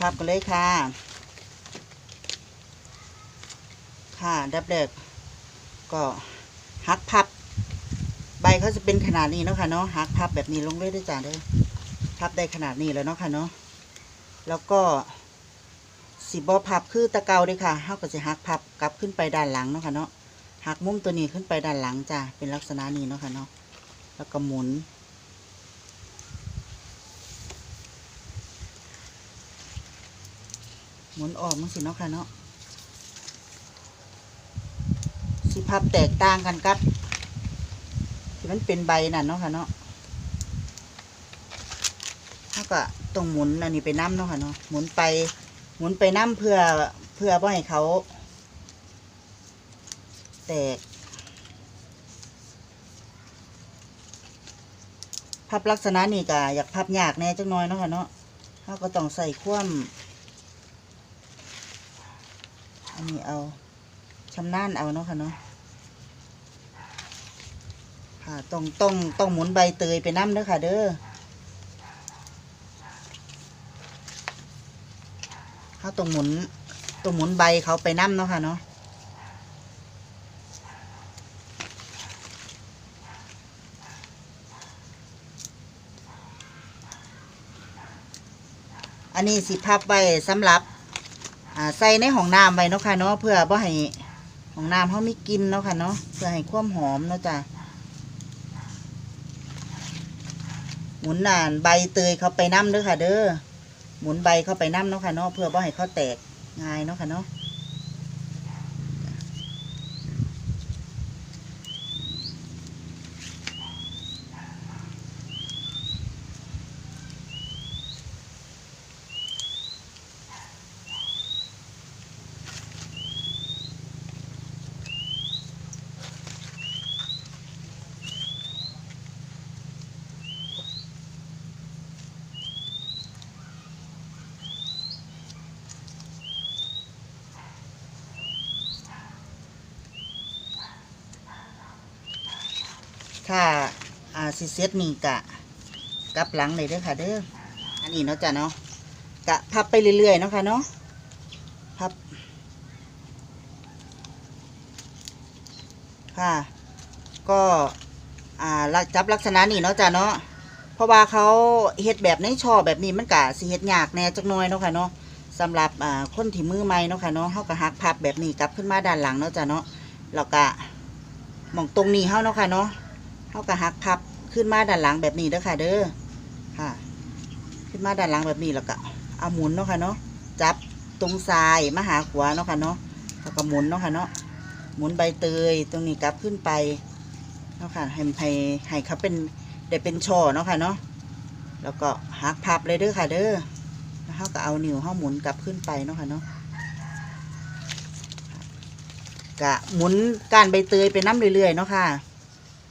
มาพับกันเลยค่ะ ค่ะดับแรกก็หักพับ ใบเขาจะเป็นขนาดนี้เนาะค่ะเนาะหักพับแบบนี้ลงเลยได้อจ้าเด้อพับได้ขนาดนี้แล้วเนาะค่ะเนาะแล้วก็สิบอพับคือตะเกาเด้อค่ะเขาก็จะหักพับกลับขึ้นไปด้านหลังเนาะค่ะเนาะหักมุมตัวนี้ขึ้นไปด้านหลังจ้าเป็นลักษณะนี้เนาะค่ะเนาะแล้วก็หมุน หมุนออกมันสิเนาะค่ะเนาะสิพับแตกต่างกันกับที่มันเป็นใบนั่นเนาะค่ะเนาะถ้าก็ต้องหมุนอันนี้ไปน้ำเนาะค่ะเนาะหมุนไปหมุนไปน้ำเพื่อเพื่อว่าให้เขา แตกพับลักษณะนี้ก็อยากพับยากแน่จังน้อยเนาะค่ะเนาะเขาก็ต้องใส่คว่ำ อันนี้เอาชำนาญเอาเนาะค่ะเนาะค่ะต้องต้องต้องหมุนใบเตยไปน้ำเด้อค่ะ เด้อเขาต้องหมุนต้องหมุนใบเขาไปน้ำเนาะค่ะเนาะอันนี้สิพับไว้สำหรับ อ่าใส่ในห้องน้ำไว้เนาะค่ะเนาะเพื่อบ่ให้ห้องน้ำเขาไม่กินเนาะค่ะเนาะเพื่อให้ความหอมเนาะจ้ะหมุนน่านใบเตยเขาไปน้ำเด้อค่ะ เด้อหมุนใบเข้าไปน้ำเนาะค่ะเนาะเพื่อบ่ให้เขาแตกง่ายเนาะค่ะเนาะ ถ้าอ่าสิเซตนี่กะกลับหลังเลยเด้อค่ะ เด้ออันนี้เนาะจ้ะเนาะกะพับไปเรื่อยๆเนาะค่ะเนาะพับค่ะ ก็อ่าลักจับลักษณะนี้เนาะจ้ะเนาะเพราะว่าเขาเฮ็ดแบบในช่อแบบนี้มันกะสิเฮ็ดยากแน่จักหน่อยเนาะค่ะเนาะสำหรับอ่าคนที่มือใหม่เนาะค่ะเนาะเฮาก็หักพับแบบนี้กลับขึ้นมาด้านหลังเนาะจ้ะเนาะแล้วก็มองตรงนี้เฮาเนาะค่ะเนาะ เฮาก็หักพับขึ้นมาด้านหลังแบบนี้เด้อค่ะ เด้อค่ะ ขึ้นมาด้านหลังแบบนี้แล้วก็เอาหมุนเนาะค่ะเนาะจับตรงซ้ายมาหาขวาเนาะค่ะเนาะแล้วก็หมุนเนาะค่ะเนาะหมุนใบเตยตรงนี้กลับขึ้นไปเนาะค่ะให้ให้ให้เขาเป็นได้เป็นช่อเนาะค่ะเนาะแล้วก็หักพับเลยเด้อค่ะ เด้อแล้วเขาก็เอานิ้วเขาหมุนกลับขึ้นไปเนาะค่ะเนาะกะหมุนการใบเตยไปน้ำเรื่อยๆเนาะค่ะ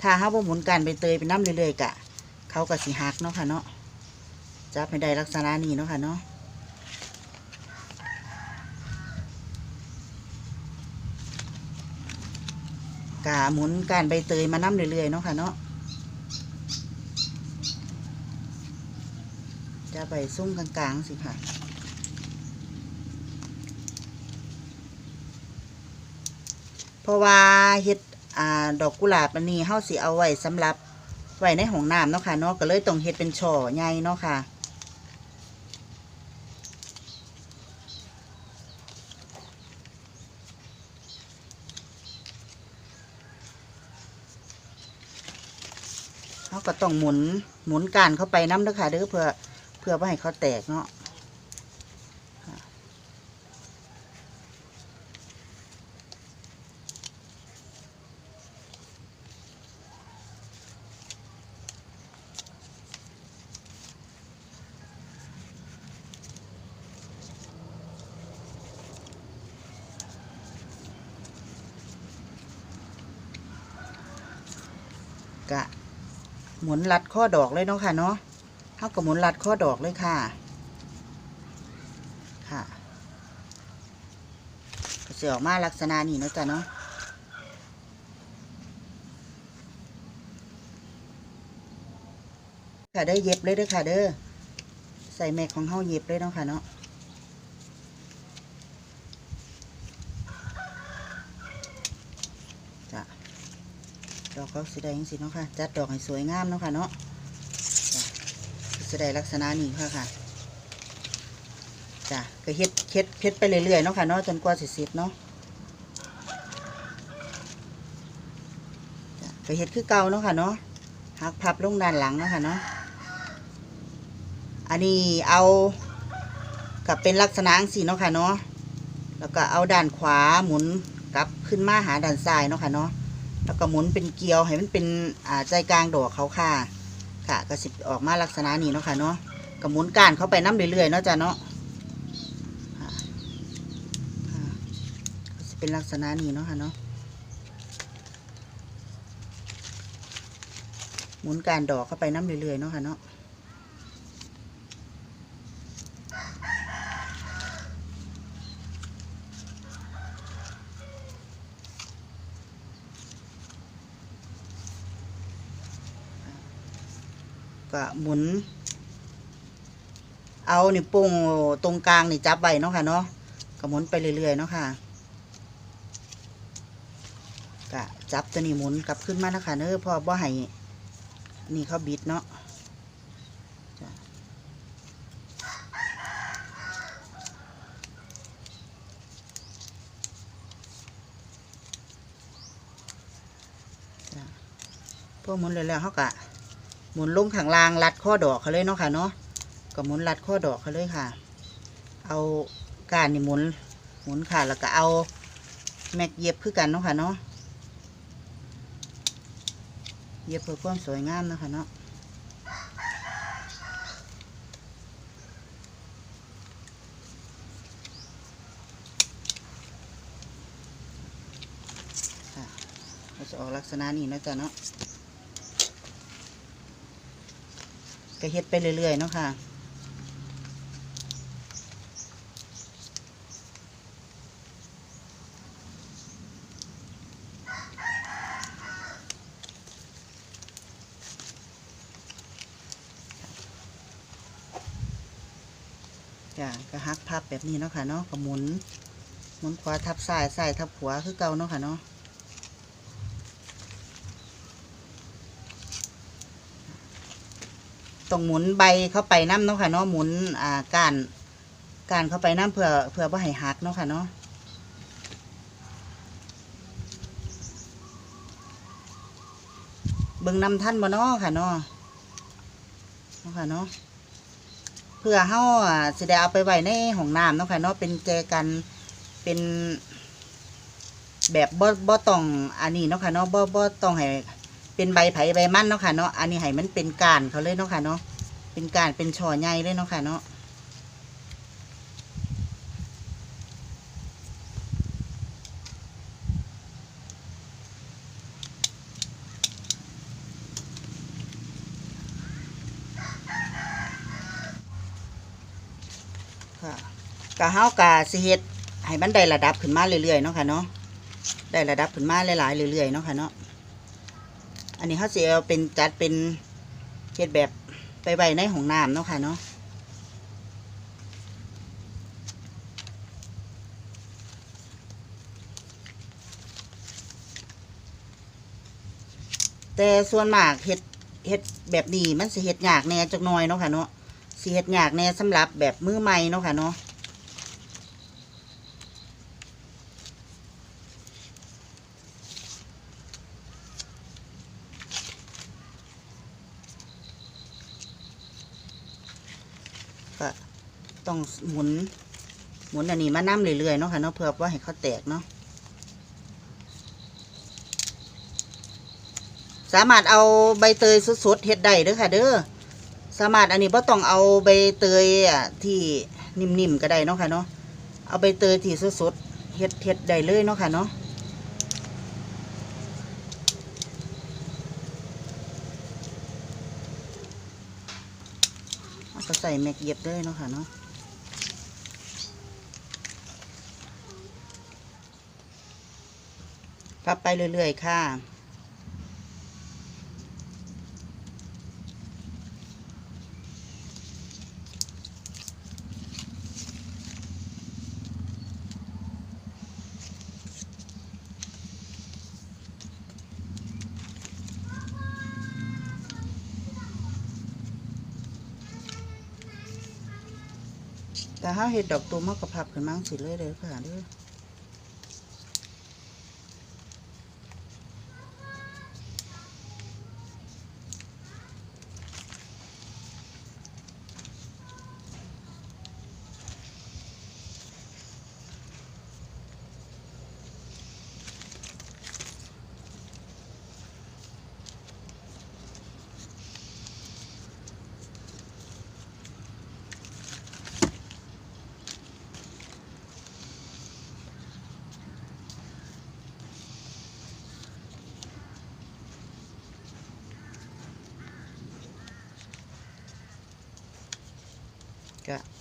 ถ้าเขาบ่หมุนการใบเตยไปน้ำเรื่อยๆกะ เขาก็สิหักเนาะค่ะเนาะจับไม่ได้ลักษณะนี้เนาะค่ะเนาะกะหมุนการใบเตยมาน้ำเรื่อยๆเนาะค่ะเนาะจะไปซุ่มกลางๆสิค่ะเพราะว่าเฮ็ด อ่าดอกกุหลาบอันนี้เฮาสิเอาไว้สำหรับไว้ในห้องน้ำเนาะค่ะเนาะก็เลยต้องเฮ็ดเป็นช่อใหญ่เนาะค่ะเขาก็ต้องหมุนหมุนการเข้าไปน้ำเด้อค่ะเด้อเพื่อเพื่อว่าให้เขาแตกเนาะกะ หมุนรัดข้อดอกเลยเนาะค่ะเนาะเท่ากับหมุนรัดข้อดอกเลยค่ะ ค่ะก็จะออกมาลักษณะนี้นะจ้ะเนาะค่ะได้เย็บเลยเด้อค่ะเด้อใส่แม็กของเฮาเย็บเลยเนาะค่ะเนาะ เขาสิได้จังซี่เนาะค่ะ จัดดอกให้สวยงามเนาะค่ะเนาะสิได้ลักษณะนี้ค่ะค่ะจ้ะก็เฮ็ดเฮ็ดเฮ็ดไปเรื่อยๆเนาะค่ะเนาะจนกว่าสิสร็จเนาะจ้ะก็เฮ็ดคือเก่าเนาะค่ะเนาะหักพับลงด้านหลังเนาะค่ะเนาะอันนี้เอากับเป็นลักษณะจังซี่เนาะค่ะเนาะแล้วก็เอาด้านขวาหมุนกลับขึ้นมาหาด้านซ้ายเนาะค่ะเนาะ แล้วก็หมุนเป็นเกลียวให้มันเป็นอ่าใจกลางดอกเขาค่ะ ค่ะก็สิออกมาลักษณะนี้เนาะค่ะเนาะก็หมุนก้านเข้าไปน้ำเรื่อยๆเนาะจ้ะเนาะก็สิเป็นลักษณะนี้เนาะค่ะเนาะหมุนก้านดอกเข้าไปน้ำเรื่อยๆเนาะค่ะเนาะ ก็หมุน เอานี่วโป้งตรงกลางนี่จับไว้เนาะค่ะเนาะก็หมุนไปเรื่อยๆเนาะค่ะก็จับตัวนี้หมุนกลับขึ้นมานะคะเนอะเพอบ่ให้นี่เขาบิดเนาะพวกหมุนเลยแล้วเขากะ มุนลงข้างล่างรัดข้อดอกเขาเลยเนาะค่ะเนาะก็หมุนรัดข้อดอกเขาเลยค่ะ เอากานนี่หมุนหมุนค่ะ แล้วก็เอาแม็กเย็บคือกันเนาะค่ะเนาะเย็บเพื่อความสวยงามเนาะค่ะเนาะค่ะเราจะออกลักษณะนี้นะจ๊ะเนาะ ก็เฮ็ดไปเรื่อยๆเนาะค่ะจ้ะก็ฮักพับแบบนี้เนาะค่ะเนาะก็หมุนหมุนขวาทับซ้ายซ้ายทับขวาคือเก่าเนาะค่ะเนาะ ต้องหมุนใบเข้าไปน้ำเนาะค่ะเนาะหมุนอ่ากานก้านเข้าไปน้ำเพื่อเพื่อว่าให้หักเนาะค่ะเนาะเบิ่งน้ำท่านบ่เนาะค่ะเนาะเนาะค่ะเนาะเพื่อเฮาอ่าสิได้เอาไปไว้ในห้องน้ำเนาะค่ะเนาะเป็นแจกันเป็นแบบบ่บ่ต้องอันนี้เนาะค่ะเนาะบ่บ่ต้องให้ เป็นใบไผ่ใบมันเนาะค่ะเนาะอันนี้ให้มันเป็นก้านเขาเลยเนาะค่ะเนาะเป็นก้านเป็นช่อใหญ่เลยเนาะค่ะเนาะค่ะกะเฮากะสิเฮ็ดให้มันได้ระดับขึ้นมาเรื่อยๆเนาะค่ะเนาะได้ระดับขึ้นมาหลายๆเรื่อยๆเนาะค่ะเนาะ อันนี้เขาสิเอาเป็นจัดเป็นเฮ็ดแบบไปไว้ในห้องน้ำเนาะค่ะเนาะแต่ส่วนมากเฮ็ดเฮ็ดแบบนี้มันสิเฮ็ดยากแน่จักหน่อยเนาะค่ะเนาะสิเฮ็ดยากแน่สำหรับแบบมือใหม่เนาะค่ะเนาะ ต้องหมุน หมุนอันนี้มาน้ำเรื่อยๆเนาะค่ะเนาะเพื่อว่าให้เขาแตกเนาะสามารถเอาใบเตยสดๆเฮ็ดได้เด้อค่ะเด้อสามารถอันนี้บ่ต้องเอาใบเตยอะที่นิ่มๆก็ได้เนาะค่ะเนาะเอาใบเตยที่สดๆเฮ็ดเฮ็ดได้เลยเนาะค่ะเนาะก็ใส่แม็กเย็บเลยเนาะค่ะเนาะ พับไปเรื่อย ๆ ค่ะ แต่ถ้าเห็ดดอกตูมมากกว่าพับขึ้นมังสิเลยเลยค่ะด้วย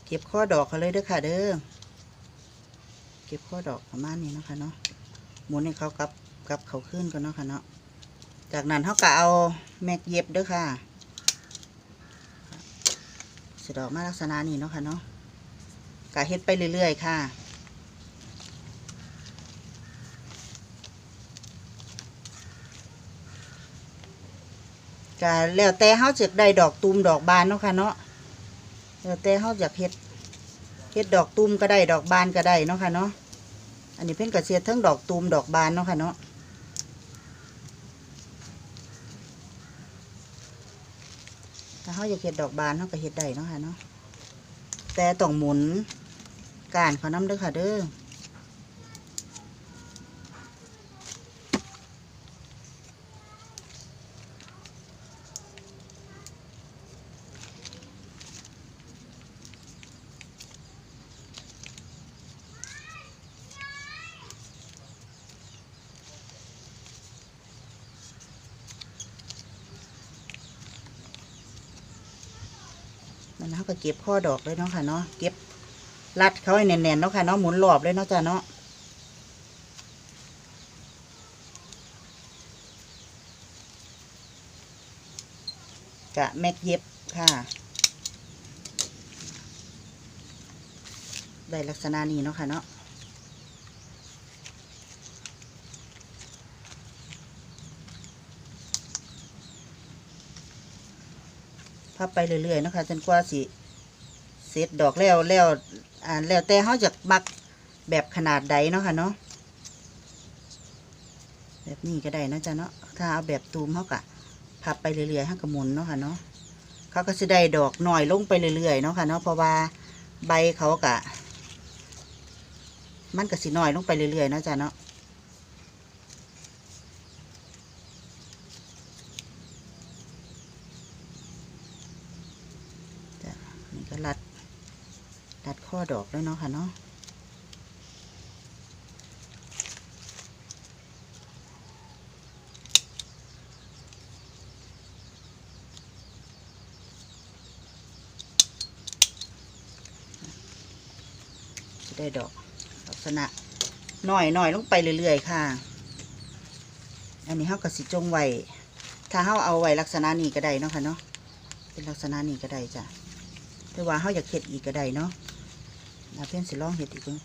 เก็บข้อดอกเขาเลยเด้อค่ะ เด้อเก็บข้อดอกประมาณนี้เนาะคะเนาะหมุนให้เขากลับกลับเขาขึ้นก่อนเนาะค่ะเนาะจากนั้นเขาก็เอาแม็กเย็บเด้อค่ะสดอกมาลักษณะนี้เนาะค่ะเนาะกะเฮ็ดไปเรื่อย ๆ ค่ะก็แล้วแต่เฮาจะได้ดอกตูมดอกบานเนาะค่ะเนาะ แต่เขาอยากเฮ็ดเฮ็ดดอกตูมก็ได้ดอกบานก็ได้เนาะค่ะเนาะอันนี้เพิ่นก็เสียทั้งดอกตูมดอกบานเนาะค่ะเนาะถ้าเขาอยากเฮ็ดดอกบานเขาก็เฮ็ดได้เนาะค่ะเนาะแต่ต้องหมุนการเขาน้ำเด้อค่ะเด้อ เก็เก็บข้อดอกเลยเนาะค่ะเนาะเก็บรัดเขาให้แน่นๆเนาะค่ะเนาะหมุนรอบเลยเนาะจ้ะเนาะกะแม็กเย็บค่ะ ได้ลักษณะนี้เนาะค่ะเนาะพับไปเรื่อยๆนะคะจนกว่าสิ ร็จดอกแล้วแล้วอ่าแล้วแต่เขาจะมักแบบขนาดใดเนาะค่ะเนาะแบบนี้ก็ได้เนาะจ๊ะเนาะถ้าเอาแบบตูมเขากะพับไปเรื่อยๆให้กระมุนเนาะค่ะเนาะเขาก็จะได้ดอกหน่อยลงไปเรื่อยๆเนาะค่ะเนาะเพราะว่าใบเขากะ มันก็สิน้อยลงไปเรื่อยๆเนาะจ๊ะเนาะนี่ก็รัด รัดข้อดอกแล้วเนาะค่ะเนาะได้ดอกลักษณะหน่อยหน่อยลงไปเรื่อยๆค่ะ อันนี้เขาก็สิจงไว้ถ้าเขาเอาไว้ลักษณะนี้ก็ได้เนาะค่ะเนาะเป็นลักษณะนี้ก็ได้จ้ะแต่ว่าเขาอยากเห็ดอีกก็ได้เนาะ นาเพื่อนสิลองเห็ดอีกเบิ่ง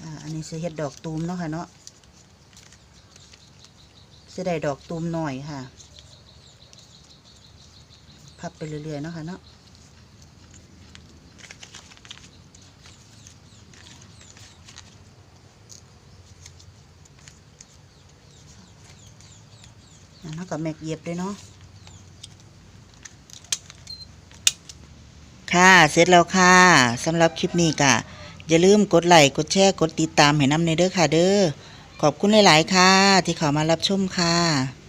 อ่าอันนี้สิเห็ดดอกตูมเนาะค่ะเนาะสิได้ดอกตูมหน่อยค่ะ พับไปเรื่อยๆเนาะค่ะเนาะ อันนั้น กับแม็กเย็บด้วยเนาะค่ะเสร็จแล้วค่ะสำหรับคลิปนี้กะอย่าลืมกดไลค์กดแชร์กดติดตามให้น้ำในเด้อค่ะเด้อขอบคุณหลาย ๆ ค่ะ ที่เข้ามารับชมค่ะ